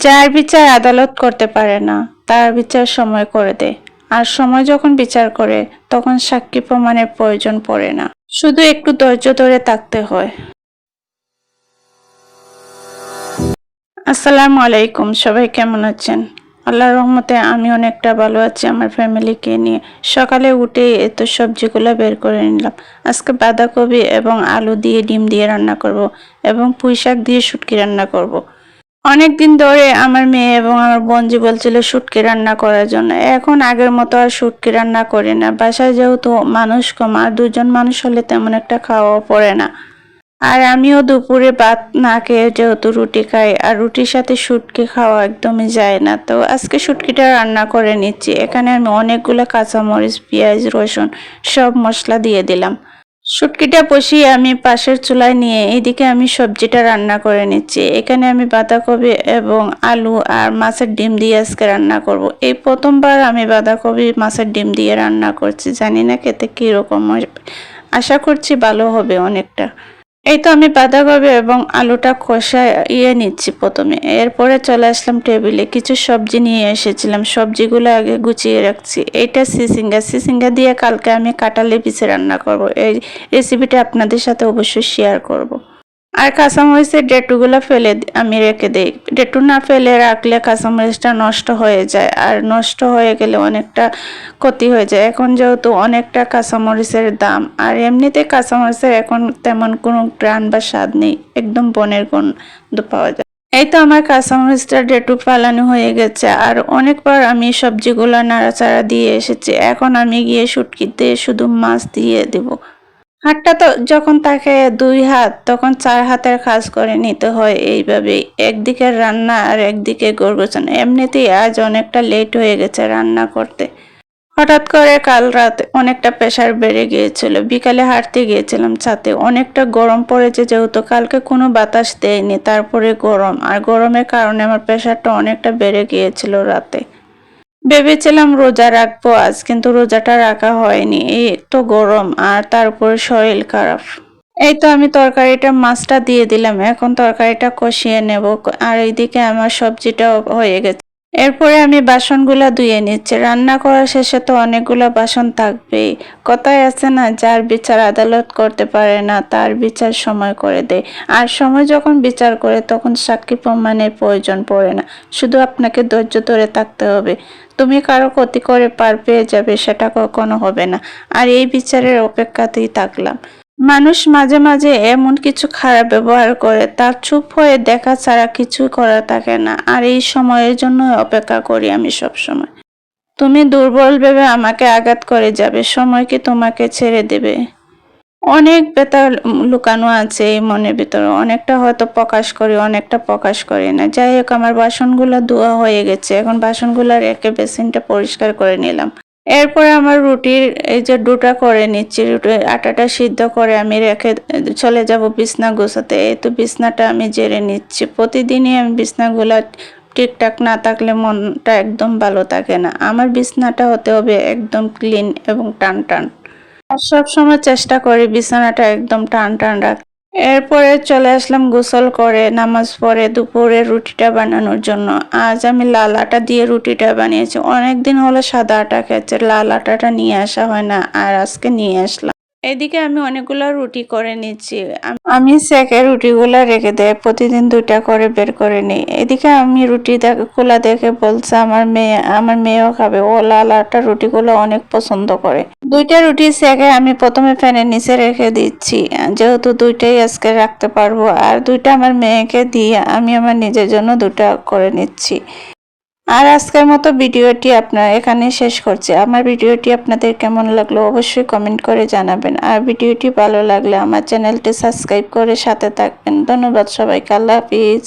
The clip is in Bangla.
যার বিচার আদালত করতে পারে না, তার বিচার সময় করে দেয় আর সময় যখন বিচার করে, তখন সাক্ষী প্রমাণের প্রয়োজন পড়ে না। শুধু একটু ধৈর্য ধরে থাকতে হয়। আসসালামু আলাইকুম, সবাই কেমন আছেন? আল্লাহর রহমতে আমি অনেকটা ভালো আছি, আমার ফ্যামিলিকে নিয়ে। সকালে উঠে এত সবজিগুলো বের করে নিলাম। আজকে বাঁধাকপি এবং আলু দিয়ে ডিম দিয়ে রান্না করব এবং পুঁই শাক দিয়ে শুটকি রান্না করব। অনেক দিন ধরে আমার মেয়ে এবং আমার বোনজি বলছিল শুটকি রান্না করার জন্য, এখন আগের মতো আর শুটকি রান্না করি না। বাসায় যেহেতু মানুষ কম, আর দুজন মানুষ হলে তেমন একটা খাওয়া পড়ে না। আর আমিও দুপুরে ভাত না খেয়ে যেহেতু রুটি খাই, আর রুটির সাথে শুটকি খাওয়া একদমই যায় না। তো আজকে শুটকিটা রান্না করে নিচ্ছি। এখানে আমি অনেকগুলো কাঁচামরিচ, পেঁয়াজ, রসুন সব মশলা দিয়ে দিলাম। শুটকিটা বসিয়ে আমি পাশের চুলায় নিয়ে এদিকে আমি সবজিটা রান্না করে নিচ্ছি। এখানে আমি বাঁধাকপি এবং আলু আর মাছের ডিম দিয়ে আজকে রান্না করব। এই প্রথমবার আমি বাঁধাকপি, মাছের ডিম দিয়ে রান্না করছি। জানি না খেতে কীরকম আশা করছি ভালো হবে অনেকটা। এই তো আমি বাঁধাকপি এবং আলুটা খোসা ইয়ে নিচ্ছি প্রথমে। এরপরে চলে আসলাম টেবিলে। কিছু সবজি নিয়ে এসেছিলাম। সবজিগুলো আগে গুছিয়ে রাখছি। এইটা সিসিঙ্গা। সিসিঙ্গা দিয়ে কালকে আমি কাটালে পিছে রান্না করব। এই রেসিপিটা আপনাদের সাথে অবশ্যই শেয়ার করব। আর কাঁচামরিচের ডেটুগুলো ফেলে আমি রেখে দিই। ডেটু না ফেলে রাখলে কাঁচামরিচটা নষ্ট হয়ে যায় আর নষ্ট হয়ে গেলে অনেকটা ক্ষতি হয়ে যায়। এখন যেহেতু অনেকটা কাঁচামরিচের দাম, আর এমনিতে কাঁচামরিচের এখন তেমন কোনো গ্রান বা স্বাদ নেই, একদম বনের গন্ধ পাওয়া যায়। এই তো আমার কাঁচামরিচটা ডেটু ফালানো হয়ে গেছে, আর অনেকবার আমি সবজিগুলো নাড়াচাড়া দিয়ে এসেছি। এখন আমি গিয়ে শুটকিতে শুধু মাছ দিয়ে দেবো। হাতটা তো যখন তাকে দুই হাত, তখন চার হাতের কাজ করে নিতে হয় এইভাবেই। একদিকে রান্না আর একদিকে গোরগোছানো। এমনিতেই আজ অনেকটা লেট হয়ে গেছে রান্না করতে। হঠাৎ করে কাল রাত অনেকটা প্রেশার বেড়ে গিয়েছিল। বিকালে হাঁটতে গিয়েছিলাম ছাতে অনেকটা গরম পড়েছে যেহেতু কালকে কোনো বাতাস দেয়নি, তারপরে গরম। আর গরমের কারণে আমার প্রেশারটা অনেকটা বেড়ে গিয়েছিল রাতে। ভেবেছিলাম রোজা রাখব আজ, কিন্তু রোজাটা রাখা হয়নি। এই তো গরম, আর তারপর শরীর খারাপ। এই তো আমি তরকারিটা, মাছটা দিয়ে দিলাম। এখন তরকারিটা কষিয়ে নেব। আর এইদিকে আমার সবজিটাও হয়ে গেছে। এরপরে আমি বাসনগুলা ধুয়ে নিচ্ছি। রান্না করার শেষে তো অনেকগুলো বাসন থাকবেই। কথায় আছে না, যার বিচার আদালত করতে পারে না, তার বিচার সময় করে দেয়। আর সময় যখন বিচার করে, তখন সাক্ষী প্রমাণের প্রয়োজন পড়ে না। শুধু আপনাকে ধৈর্য ধরে থাকতে হবে। তুমি কারও ক্ষতি করে পার পেয়ে যাবে, সেটা কখনো হবে না। আর এই বিচারের অপেক্ষাতেই থাকলাম। মানুষ মাঝে মাঝে এমন কিছু খারাপ ব্যবহার করে তার চুপ হয়ে দেখা ছাড়া কিছু করা থাকে না। আর এই সময়ের জন্য অপেক্ষা করি আমি সব সময় তুমি দুর্বল ভেবে আমাকে আঘাত করে যাবে, সময় কি তোমাকে ছেড়ে দেবে? অনেক ব্যথা লুকানো আছে এই মনের ভিতরে, অনেকটা হয়তো প্রকাশ করি, অনেকটা প্রকাশ করি না। যাই হোক, আমার বাসনগুলো ধোয়া হয়ে গেছে, এখন বাসনগুলো রেখে বেসিনটা পরিষ্কার করে নিলাম। এরপরে আমার রুটির এই যে ডুটা করে নিচ্ছি রুটির আটাটা সিদ্ধ করে আমি রেখে চলে যাব বিছনা গোছাতে। এই তো বিছনাটা আমি জেরে নিচ্ছি। প্রতিদিনই আমি বিছনাগুলা ঠিকঠাক না থাকলে মনটা একদম ভালো থাকে না। আমার বিছনাটা হতে হবে একদম ক্লিন এবং টান টান। আর সবসময় চেষ্টা করি বিছানাটা একদম টান টান রাখ এরপরে চলে আসলাম গোসল করে, নামাজ পড়ে, দুপুরে রুটিটা বানানোর জন্য। আজ আমি লাল আটা দিয়ে রুটিটা বানিয়েছি। অনেক দিন হলো সাদা আটা খেয়েছে লাল আটাটা নিয়ে আসা হয় না, আর আজকে নিয়ে আসলাম। এদিকে আমি অনেকগুলো রুটি করে নিচ্ছি। আমি সেকে রুটিগুলো রেখে দেয় প্রতিদিন দুইটা করে বের করে নিই। এদিকে আমি রুটি দেখে খোলা দেখে বলছে, আমার মেয়ে, আমার মেয়েও খাবে। ও লাল আটা রুটিগুলো অনেক পছন্দ করে। দুইটা রুটি সেকে আমি প্রথমে ফ্যানের নিচে রেখে দিচ্ছি। যেহেতু দুইটাই আজকে রাখতে পারব, আর দুইটা আমার মেয়েকে দিয়ে আমি আমার নিজের জন্য দুটা করে নিচ্ছি। আর আজকের মতো ভিডিওটি আপনার এখানে শেষ করছি। আমার ভিডিওটি আপনাদের কেমন লাগল অবশ্যই কমেন্ট করে জানাবেন। আর ভিডিওটি ভালো লাগলে আমার চ্যানেলটি সাবস্ক্রাইব করে সাথে থাকবেন। ধন্যবাদ সবাইকে। আল্লাহ হাফিজ।